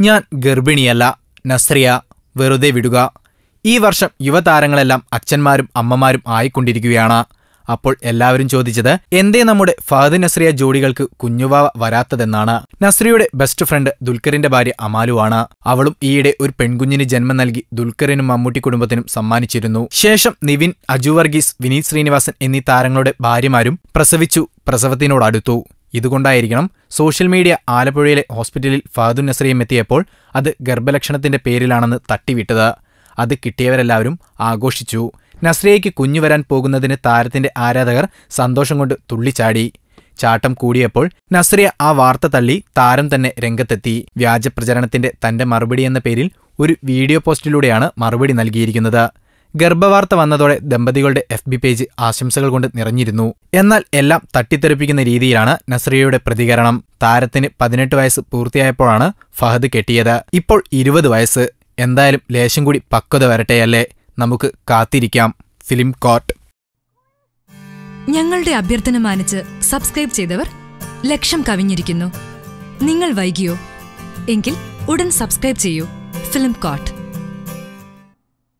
ഞാൻ ഗർഭിണിയല്ല നസ്രിയ വെറുതെ വിടുക. ഈ വർഷം യുവതാരങ്ങളെല്ലാം അച്ഛന്മാരും അമ്മമാരും ആയിക്കൊണ്ടിരിക്കുകയാണ്. അപ്പോൾ എല്ലാവരും ചോദിച്ചത് എന്തേ നമ്മുടെ ഫഹദ് നസ്രിയ ജോഡികൾക്ക് കുഞ്ഞുവാവ വരാത്തതെന്നാണ്. നസ്രിയുടെ ബെസ്റ്റ് ഫ്രണ്ട് ദുൽഖറിന്റെ ഭാര്യ അമാലുവാണ് അവളും ഈയിടെ ഒരു പെൺകുഞ്ഞിന് ജന്മം നൽകി ദുൽഖറിനും മമ്മൂട്ടി കുടുംബത്തിനും സമ്മാനിച്ചിരുന്നു. ശേഷം നിവിൻ അജു വർഗീസ് വിനീത് ശ്രീനിവാസൻ എന്നീ താരങ്ങളുടെ ഭാര്യമാരും പ്രസവിച്ചു പ്രസവത്തിനോടടുത്തു. ഇതുകൊണ്ടായിരിക്കണം സോഷ്യൽ മീഡിയ ആലപ്പുഴയിലെ ഹോസ്പിറ്റലിൽ ഫഹദു നസറിയും എത്തിയപ്പോൾ അത് ഗർഭലക്ഷണത്തിന്റെ പേരിലാണെന്ന് തട്ടിവിട്ടത്. അത് കിട്ടിയവരെല്ലാവരും ആഘോഷിച്ചു. നസ്രിയയ്ക്ക് കുഞ്ഞു വരാൻ പോകുന്നതിന് താരത്തിന്റെ ആരാധകർ സന്തോഷം കൊണ്ട് തുള്ളിച്ചാടി. ചാട്ടം കൂടിയപ്പോൾ നസ്രിയ ആ വാർത്ത തള്ളി താരം തന്നെ രംഗത്തെത്തി. വ്യാജപ്രചരണത്തിന്റെ തന്റെ മറുപടി എന്ന പേരിൽ ഒരു വീഡിയോ പോസ്റ്റിലൂടെയാണ് മറുപടി നൽകിയിരിക്കുന്നത്. ഗർഭവാർത്ത വന്നതോടെ ദമ്പതികളുടെ എഫ് ബി പേജ് ആശംസകൾ കൊണ്ട് നിറഞ്ഞിരുന്നു. എന്നാൽ എല്ലാം തട്ടിത്തെറിപ്പിക്കുന്ന രീതിയിലാണ് നസ്രിയയുടെ പ്രതികരണം. താരത്തിന് പതിനെട്ട് വയസ്സ് പൂർത്തിയായപ്പോഴാണ് ഫഹദ് കെട്ടിയത്. ഇപ്പോൾ ഇരുപത് വയസ്സ്. എന്തായാലും ലേശം കൂടി പക്വത വരട്ടെയല്ലേ? നമുക്ക് കാത്തിരിക്കാം. Film court. ഞങ്ങളുടെ അഭ്യർത്ഥന മാനിച്ച് സബ്സ്ക്രൈബ് ചെയ്തവർ ലക്ഷം കവിഞ്ഞിരിക്കുന്നു. നിങ്ങൾ വൈകിയോ? എങ്കിൽ ഉടൻ സബ്സ്ക്രൈബ് ചെയ്യൂ. Film coat